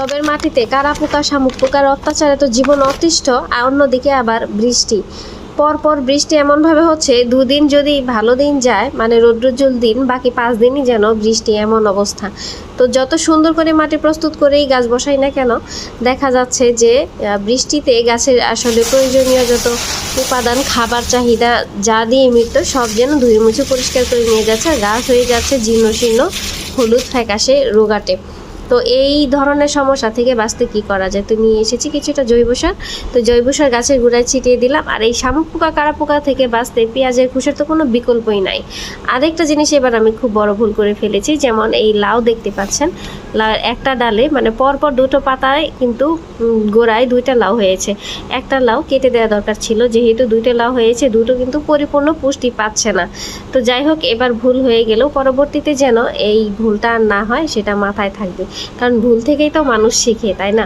টবের মাটিতে কারা পোকা, শামুক পোকার অত্যাচারে তো জীবন অতিষ্ঠ, আর অন্যদিকে আবার বৃষ্টি। পরপর বৃষ্টি এমনভাবে হচ্ছে, দুদিন যদি ভালো দিন যায় মানে রৌদ্রোজ্জ্বল দিন, বাকি পাঁচ দিনই যেন বৃষ্টি এমন অবস্থা। তো যত সুন্দর করে মাটি প্রস্তুত করেই গাছ বসাই না কেন, দেখা যাচ্ছে যে বৃষ্টিতে গাছের আসলে প্রয়োজনীয় যত উপাদান, খাবার, চাহিদা যা দিয়ে মৃত্যু, সব যেন ধুয়ে মুছে পরিষ্কার করে নিয়ে যাচ্ছে গাছ হয়ে যাচ্ছে জীর্ণ শীর্ণ হলুদ ফ্যাকাশে, রোগাটে। তো এই ধরনের সমস্যা থেকে বাঁচতে কি করা যায়? তো নিয়ে এসেছি কিছুটা জৈব সার। তো জৈব সার গাছের গোড়ায় ছিটিয়ে দিলাম। আর এই শামুক পোকা, কারা পোকা থেকে বাঁচতে পেঁয়াজের খুশের তো কোনো বিকল্পই নাই। আরেকটা জিনিস এবার আমি খুব বড় ভুল করে ফেলেছি, যেমন এই লাউ দেখতে পাচ্ছেন। লা- একটা ডালে মানে পরপর দুটো পাতায় কিন্তু গোড়ায় দুইটা লাউ হয়েছে। একটা লাউ কেটে দেওয়া দরকার ছিল, যেহেতু দুইটা লাউ হয়েছে, দুটো কিন্তু পরিপূর্ণ পুষ্টি পাচ্ছে না। তো যাই হোক, এবার ভুল হয়ে গেলেও পরবর্তীতে যেন এই ভুলটা আর না হয়, সেটা মাথায় থাকবে। কারণ ভুল থেকেই তো মানুষ শিখে তাই না?